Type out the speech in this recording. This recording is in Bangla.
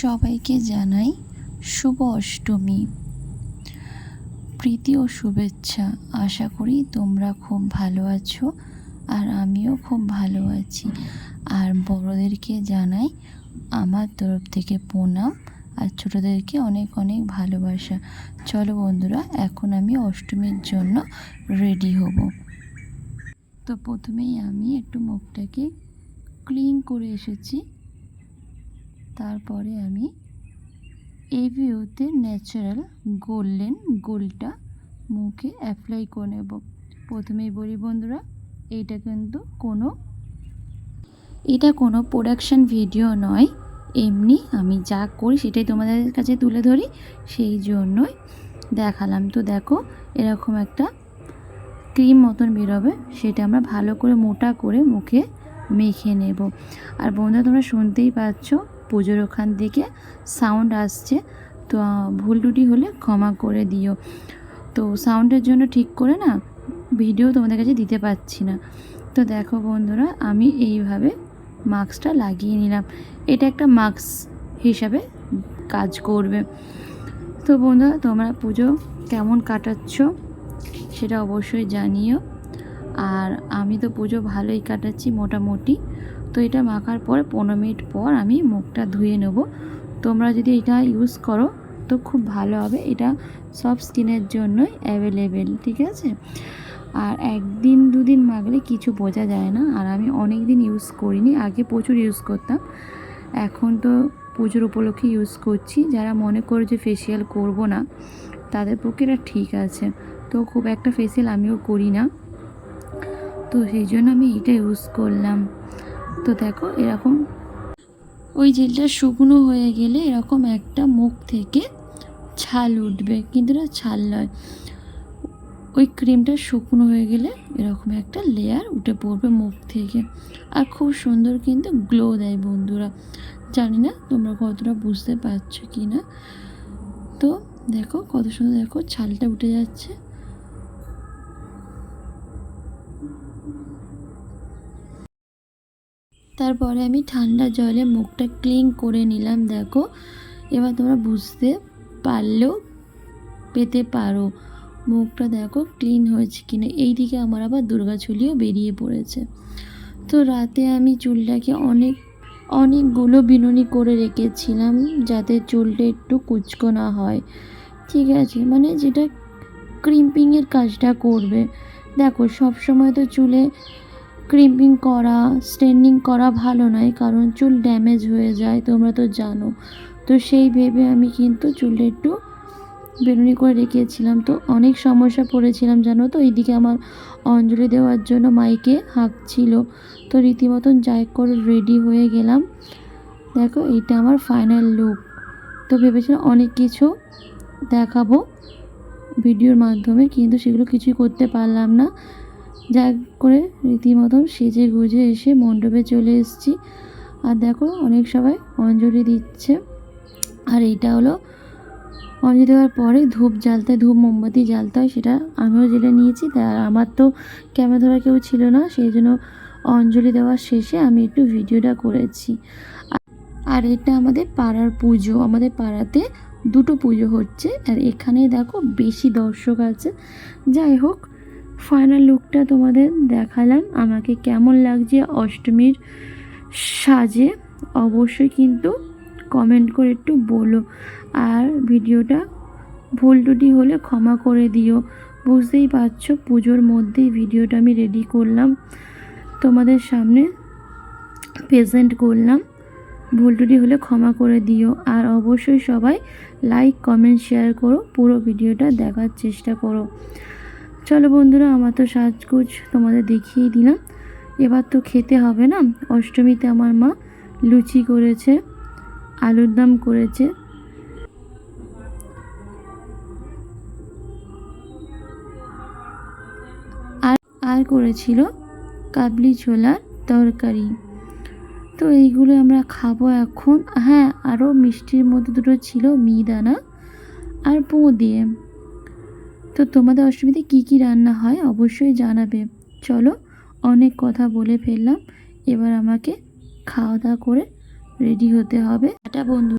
সবাইকে জানাই শুভ অষ্টমী। প্রীতি ও শুভেচ্ছা। আশা করি তোমরা খুব ভালো আছো আর আমিও খুব ভালো আছি। আর বড়োদেরকে জানাই আমার তরফ থেকে প্রণাম আর ছোটোদেরকে অনেক অনেক ভালোবাসা। চলো বন্ধুরা, এখন আমি অষ্টমীর জন্য রেডি হব। তো প্রথমেই আমি একটু মুখটাকে ক্লিন করে এসেছি। তারপরে আমি এভিওতে ন্যাচারাল গোল্ডেন গোলটা মুখে অ্যাপ্লাই করে নেব। প্রথমেই বলি বন্ধুরা এইটা কিন্তু কোনো, এটা কোনো প্রোডাকশান ভিডিও নয়। এমনি আমি যা করি সেটাই তোমাদের কাছে তুলে ধরি, সেই জন্যই দেখালাম। তো দেখো, এরকম একটা ক্রিম মতন বেরোবে, সেটা আমরা ভালো করে মোটা করে মুখে মেখে নেব। আর বন্ধুরা, তোমরা শুনতেই পাচ্ছ পুজোর ওখান থেকে সাউন্ড আসছে, তো ভুল টুটি হলে ক্ষমা করে দিও। তো সাউন্ডের জন্য ঠিক করে না ভিডিও তোমাদের কাছে দিতে পারছি না। তো দেখো বন্ধুরা, আমি এইভাবে মাস্কটা লাগিয়ে নিলাম। এটা একটা মাস্ক হিসাবে কাজ করবে। তো বন্ধুরা, তোমরা পুজো কেমন কাটাচ্ছ সেটা অবশ্যই জানিও। আর আমি তো পুজো ভালোই কাটাচ্ছি মোটামুটি। তো এটা মাখার পর পনেরো মিনিট পর আমি মুখটা ধুয়ে নেব। তোমরা যদি এটা ইউজ করো, তো খুব ভালো হবে। এটা সব স্কিনের জন্যই অ্যাভেলেবেল ঠিক আছে? আর একদিন দুদিন মাখলে কিছু বোঝা যায় না। আর আমি অনেক দিন ইউজ করিনি, আগে প্রচুর ইউজ করতাম। এখন তো পুজোর উপলক্ষে ইউজ করছি। যারা মনে করে যে ফেসিয়াল করব না, তাদের পক্ষে এটা ঠিক আছে। তো খুব একটা ফেসিয়াল আমিও করি না। তো সেই জন্য আমি এটা ইউজ করলাম। তো দেখো এরকম ওই জেলটা শুকনো হয়ে গেলে এরকম একটা মুখ থেকে ছাল উঠবে। কিন্তু না ছাল নয়, ওই ক্রিমটা শুকনো হয়ে গেলে এরকম একটা লেয়ার উঠে পড়বে মুখ থেকে। আর খুব সুন্দর কিন্তু গ্লো দেয় বন্ধুরা। জানি না তোমরা কতটা বুঝতে পারছ কি না তো দেখো কত সুন্দর দেখো ছালটা উঠে যাচ্ছে। তারপরে আমি ঠান্ডা জলে মুখটা ক্লিন করে নিলাম, দেখো। এবার তোমরা বুঝতে পারলেও পেতে পারো। মুখটা দেখো ক্লিন হয়েছে কিনা। এই দিকে আমার আবার দুর্গা চুলিও বেরিয়ে পড়েছে। তো রাতে আমি চুলটাকে অনেক, অনেকগুলো বিনুনি করে রেখেছিলাম যাতে চুলটা একটু কুচকো না হয়। ঠিক আছে মানে যেটা ক্রিম্পিংয়ের কাজটা করবে। দেখো সব সময় তো চুলে ক্রিম্পিং করা স্ট্রেন্ডিং করা ভালো নয়, কারণ চুল ড্যামেজ হয়ে যায়, তোমরা তো জানো। তো সেই ভেবে আমি কিন্তু চুলটা একটু বেরুনি করে রেখেছিলাম। তো অনেক সমস্যা পড়েছিলাম, জানো তো? এইদিকে আমার অঞ্জলি দেওয়ার জন্য মাইকে হাঁকছিল তো রীতিমতন যাই করে রেডি হয়ে গেলাম। দেখো, এইটা আমার ফাইনাল লুক। তো ভেবেছিলাম অনেক কিছু দেখাবো ভিডিওর মাধ্যমে, কিন্তু সেগুলো কিছুই করতে পারলাম না। যা করে রীতিমতন সেজে গুজে এসে মণ্ডপে চলে এসেছি। আর দেখো অনেক সবাই অঞ্জলি দিচ্ছে। আর এইটা হলো অঞ্জলি দেওয়ার পরে ধূপ জ্বালতে, ধূপ মোমবাতি জ্বালতে হয়, সেটা আমিও জেলে নিয়েছি। তা আমার তো ক্যামেরা ধরা কেউ ছিল না, সেই জন্য অঞ্জলি দেওয়ার শেষে আমি একটু ভিডিওটা করেছি। আর এটা আমাদের পাড়ার পুজো। আমাদের পাড়াতে দুটো পুজো হচ্ছে। আর এখানে দেখো বেশি দর্শক আছে। যাই হোক ফাইনাল লুকটা তোমাদের দেখালাম। আমাকে কেমন লাগছে অষ্টমীর সাজে অবশ্যই কিন্তু কমেন্ট করে একটু বলো। আর ভিডিওটা ভুল টুটি হলে ক্ষমা করে দিও। বুঝতেই পারছ পুজোর মধ্যেই ভিডিওটা আমি রেডি করলাম। তোমাদের সামনে প্রেজেন্ট করলাম। ভুল টুটি হলে ক্ষমা করে দিও। আর অবশ্যই সবাই লাইক কমেন্ট শেয়ার করো। পুরো ভিডিওটা দেখার চেষ্টা করো। চলো বন্ধুরা, আমার তো সাজগুজ তোমাদের দেখিয়ে দিলাম। এবার তো খেতে হবে না। অষ্টমীতে আমার মা লুচি করেছে, আলুর দম করেছে। আর আর করেছিল কাবলি ছোলার তরকারি। তো এইগুলো আমরা খাব এখন। হ্যাঁ আরও মিষ্টির মধ্যে দুটো ছিল, মিহিদানা আর পো দিয়ে। তো তোমাদের অসুবিধে কি কি রান্না হয় অবশ্যই জানাবে। চলো অনেক কথা বলে ফেললাম। এবার আমাকে খাওয়া দাওয়া করে রেডি হতে হবে। এটা বন্ধু।